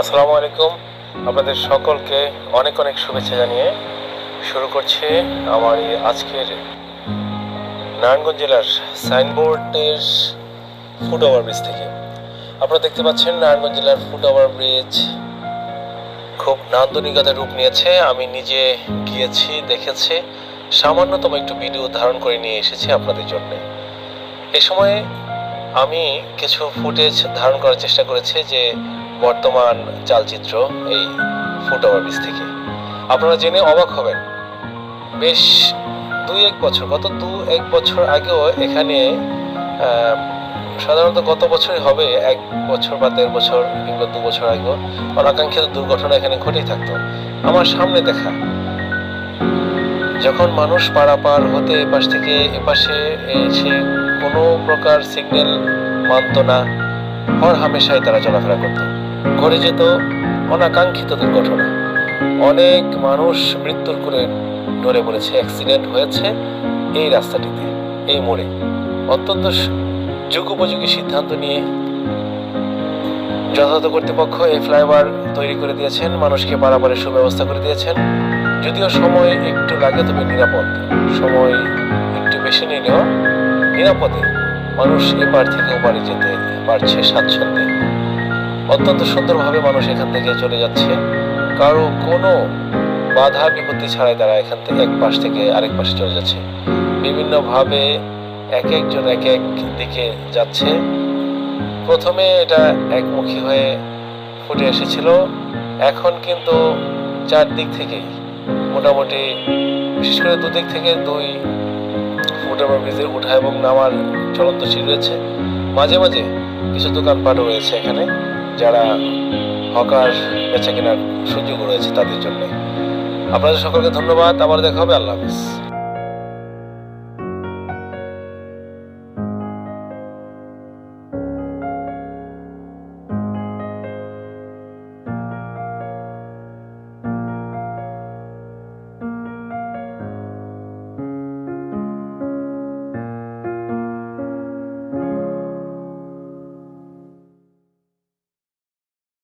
আসসালামু আলাইকুম। আপনাদের সকলকে অনেক অনেক শুভেচ্ছা জানিয়ে শুরু করছি আমার এই আজকের নারায়ণগঞ্জ জেলার সাইনবোর্ডের ফুট ওভার ব্রিজ থেকে। আপনারা দেখতে পাচ্ছেন নারায়ণগঞ্জ জেলার ফুট ওভার ব্রিজ খুব নান্দনিকতা রূপ নিয়েছে। আমি নিজে গিয়েছি, দেখেছি। সামান্যতম একটু ভিডিও ধারণ করে নিয়ে এসেছি আপনাদের জন্য। এ সময়ে আমি কিছু ফুটেজ ধারণ করার চেষ্টা করেছি যে বর্তমান চালচিত্র এই ফুট ওভার ব্রিজ থেকে। আপনারা জেনে অবাক হবেন। বেশ দুই এক বছর, গত দু এক বছর আগেও এখানে সাধারণত গত বছরই হবে, এক বছর বা দেড় বছর কিংবা দু বছর আগেও অনাকাঙ্ক্ষিত দুর্ঘটনা এখানে ঘটেই থাকতো। আমার সামনে দেখা, যখন মানুষ পারাপার হতে এপাশ থেকে এপাশে এসে কোনো প্রকার সিগন্যাল মানত না, হর হামেশাই তারা চলাফেরা করত। ঘটে যেত অনাকাঙ্ক্ষিত দুর্ঘটনা। অনেক মানুষ মৃত্যুর করে ধরে পড়েছে, অ্যাক্সিডেন্ট হয়েছে এই রাস্তাটিতে, এই মোড়ে। অত্যন্ত যুগোপযোগী সিদ্ধান্ত নিয়ে যথাযথ কর্তৃপক্ষ এই ফ্লাইওভার তৈরি করে দিয়েছেন, মানুষকে পারাপারের সুব্যবস্থা করে দিয়েছেন। যদিও সময় একটু লাগে, তবে নিরাপদ। সময় একটু বেশি নিলেও নিরাপদে মানুষ এপার থেকে ওপারে যেতে পারছে স্বাচ্ছন্দ্যে। অত্যন্ত সুন্দরভাবে মানুষ এখান থেকে চলে যাচ্ছে। কারও কোনো বাধা, বিপত্তি ছাড়াই তারা এখান থেকে এক পাশ থেকে আরেক পাশে চলে যাচ্ছে। বিভিন্নভাবে এক একজন এক এক দিকে যাচ্ছে। প্রথমে এটা একমুখী হয়ে ফুটে এসেছিল। এখন কিন্তু চারদিক থেকেই, মোটামুটি বিশেষ করে দুদিক থেকে দুই ফুট ওভার ব্রিজের উঠা এবং নামার চলন্ত রয়েছে। মাঝে মাঝে কিছু দোকানপাটও রয়েছে এখানে। যারা হকার বেচা কেনার সুযোগ রয়েছে তাদের জন্য। আপনাদের সকলকে ধন্যবাদ। আবার দেখা হবে। আল্লাহ হাফিজ।